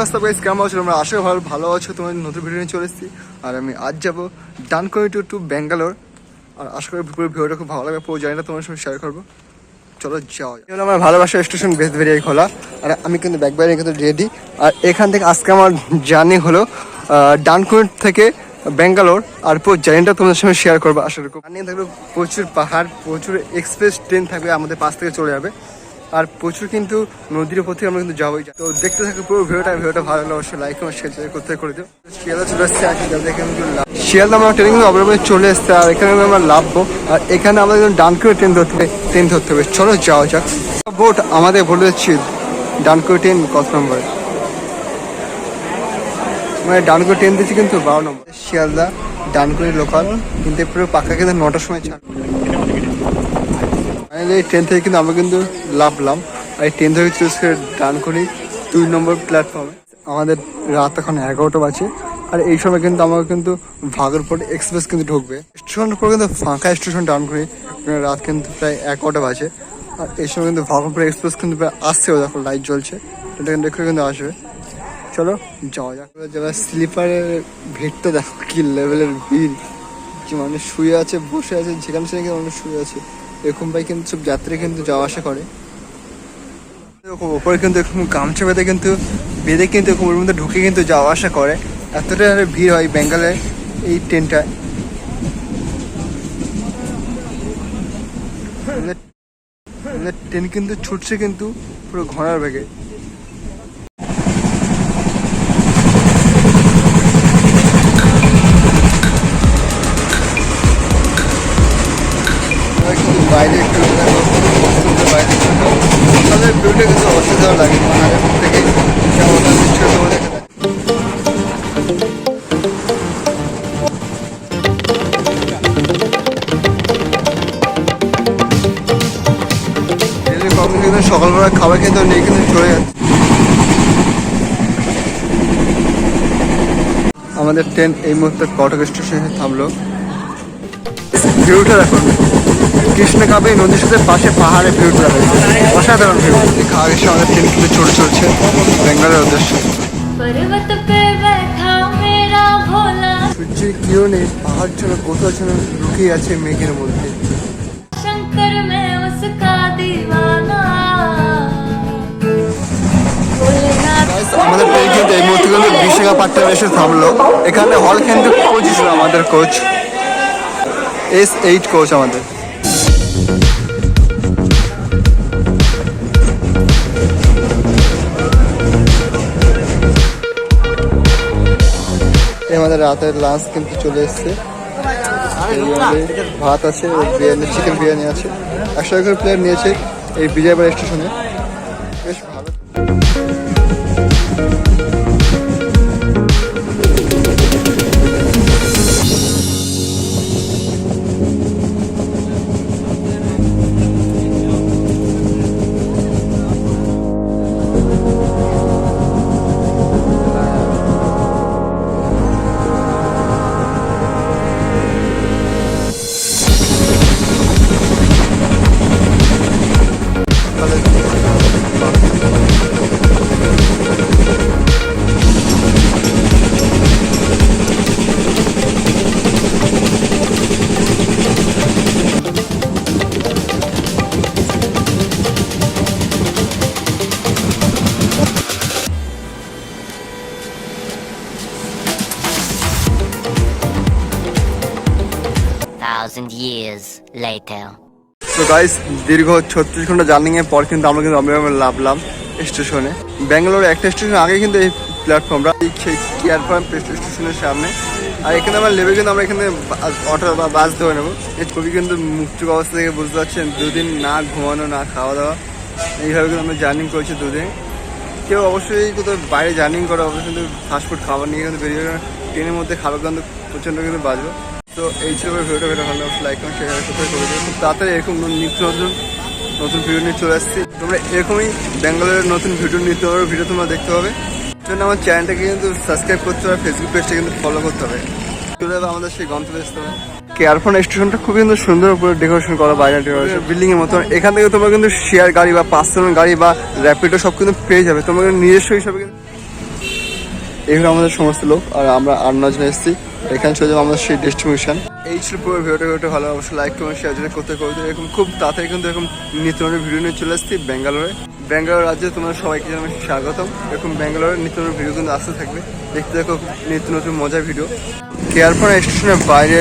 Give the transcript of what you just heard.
অবস্থা গাইস কেমন আছো তোমরা আশা ভালো ভালো আছো। তোমার নতুন ভিডিও নিয়ে চলে এসেছি। আর আমি আজ যাব ডানকুনি টু টু ব্যাঙ্গালোর। আর আশা করি পুরো ভিডিওটা খুব ভালো লাগবে। পুরো জানিটা তোমার সঙ্গে শেয়ার করব। চলো যাও হলো আমার ভালোবাসা স্টেশন বেশ বেরিয়ে খোলা। আর আমি কিন্তু ব্যাক বাইরে কিন্তু রেডি আর এখান থেকে আজকে আমার জার্নি হলো ডানকুনি থেকে ব্যাঙ্গালোর। আর পুরো জার্নিটা তোমাদের সঙ্গে শেয়ার করব। আশা করি জানিয়ে থাকবে প্রচুর পাহাড়, প্রচুর এক্সপ্রেস ট্রেন থাকবে। আমাদের পাশ থেকে চলে যাবে। আর প্রচুর কিন্তু নদীর পথে আমরা কিন্তু যাবোই। তো দেখতে থাকো পুরো ভিডিওটা ভিডিওটা ভালো লাগলে অবশ্যই লাইক এবং শেয়ার করতে করে দিও। শিয়ালদা চলে কিন্তু শিয়ালদা আমার ট্রেন কিন্তু অবলম্বনে চলে এসছে, আর এখানে আমরা লাভবো। আর এখানে আমাদের কিন্তু ডান করে ট্রেন ধরতে হবে ট্রেন ধরতে হবে। চলো যাওয়া যাক। বোট আমাদের বলে দিচ্ছি করে ট্রেন কত নম্বরে? মানে ডান করে ট্রেন দিচ্ছি কিন্তু বারো নম্বর। শিয়ালদা ডান করে লোকাল কিন্তু পুরো পাকা কিন্তু নটার সময় ছাড়। ফাইনালি এই ট্রেন থেকে কিন্তু আমরা কিন্তু লাভলাম আর এই ট্রেন থেকে চুজ করে ডান করি দুই নম্বর প্ল্যাটফর্মে আমাদের রাত এখন এগারোটা বাজে। আর এই সময় কিন্তু আমাকে কিন্তু ভাগলপুর এক্সপ্রেস কিন্তু ঢুকবে। স্টেশনের পর কিন্তু ফাঁকা স্টেশন ডাউন করি রাত কিন্তু প্রায় এগারোটা বাজে। আর এই সময় কিন্তু ভাগলপুর এক্সপ্রেস কিন্তু প্রায় আসছেও দেখো লাইট জ্বলছে। এটা কিন্তু দেখে কিন্তু আসবে। চলো, যাওয়া যাক। যারা স্লিপারের ভিড়টা দেখো কি লেভেলের ভিড়। কি মানুষ শুয়ে আছে, বসে আছে, যেখানে সেখানে মানুষ শুয়ে আছে। এরকম ভাই কিন্তু সব যাত্রী কিন্তু যাওয়া আসা করে। এরকম ওপরে কিন্তু এরকম গামছা বেঁধে কিন্তু বেঁধে কিন্তু এরকম ওর মধ্যে ঢুকে কিন্তু যাওয়া আসা করে। এতটা ভিড় হয় বেঙ্গালের এই ট্রেনটায় ট্রেন কিন্তু ছুটছে কিন্তু পুরো ঘোড়ার বেগে। একটু বাইরে লাগে কখন কিন্তু সকালবেলা খাবার খেতে নিয়ে কিন্তু চলে যাচ্ছে আমাদের ট্রেন এই মুহূর্তে কটক স্টেশনে থামলো। ভিউটা দেখুন। কৃষ্ণ কৃষ্ণকাবে নদীর সাথে পাশে পাহাড়ে ভিউটা রয়েছে অসাধারণ ভিউ। গেছে আমাদের ট্রেন কিন্তু ছুটে চলছে বেঙ্গালোরের উদ্দেশ্যে সূর্যের কিরণে পাহাড় যেন কোথাও যেন লুকিয়ে আছে মেঘের মধ্যে। আমাদের ট্রেন কিন্তু এই মুহূর্তে কিন্তু বিশাখাপাট্টনাম এসে থামলো। এখানে হল কিন্তু কোচ ছিল আমাদের কোচ এস এইট কোচ আমাদের। আমাদের রাতের লাঞ্চ কিন্তু চলে এসছে। ভাত আছে বিরিয়ানি চিকেন বিরিয়ানি আছে। একশো করে প্লেট নিয়েছে এই বিজয়বাড়ি স্টেশনে বেশ ভালো thousand years later. তো গাইস দীর্ঘ ছত্রিশ ঘণ্টা জার্নিং এর পর কিন্তু আমরা কিন্তু অমৃতম লাভলাম স্টেশনে ব্যাঙ্গালোর একটা স্টেশন আগে কিন্তু এই প্ল্যাটফর্মটা সেই কেয়ার স্টেশনের সামনে। আর এখানে আমরা লেবে কিন্তু আমরা এখানে অটো বা বাস ধরে নেব। এই ছবি কিন্তু মুক্তক অবস্থা থেকে বুঝতে পারছেন, দুদিন না ঘুমানো, না খাওয়া দাওয়া এইভাবে কিন্তু আমরা জার্নিং করেছি দুদিন। কেউ অবশ্যই কোথাও বাইরে জার্নিং করে অবশ্যই কিন্তু ফাস্টফুড খাবার নিয়ে কিন্তু বেরিয়ে ট্রেনের মধ্যে খাবার কিন্তু প্রচণ্ড কিন্তু বাজবে তো এই ছিল ভিডিওটা ভিডিও ভালো লাইক এবং শেয়ার করতে করে খুব তাড়াতাড়ি এরকম নিত্য নতুন নতুন ভিডিও নিয়ে চলে আসছি। তোমরা এরকমই ব্যাঙ্গালোরের নতুন ভিডিও নিতে হবে ভিডিও তোমরা দেখতে হবে জন্য আমার চ্যানেলটাকে কিন্তু সাবস্ক্রাইব করতে হবে ফেসবুক পেজটা কিন্তু ফলো করতে হবে। চলে যাবে আমাদের সেই গন্তব্যস্থলে কেয়ারফোন স্টেশনটা খুবই কিন্তু সুন্দর উপরে ডেকোরেশন করা, বাইরে ডেকোরেশন বিল্ডিং এর মতন। এখান থেকে তোমরা কিন্তু শেয়ার গাড়ি বা পার্সোনাল গাড়ি বা র্যাপিডো সব কিন্তু পেয়ে যাবে। তোমরা নিজস্ব হিসাবে এখানে আমাদের সমস্ত লোক, আর আমরা আট নজন এসেছি। এখানে চলে যাব আমাদের সেই ডেস্টিনেশন এই ছিল পুরো ভিডিওটা ভালো অবশ্যই লাইক করুন শেয়ার যেটা করতে করতে এরকম খুব তাড়াতাড়ি কিন্তু এরকম নিত্য নতুন ভিডিও নিয়ে চলে আসছি ব্যাঙ্গালোরে। ব্যাঙ্গালোর রাজ্যে তোমার সবাইকে জানাই স্বাগতম। এরকম ব্যাঙ্গালোরের নিত্য নতুন ভিডিও কিন্তু আসতে থাকবে। দেখতে দেখো নিত্য নতুন মজার ভিডিও কেয়ারপোর্ট স্টেশনের বাইরে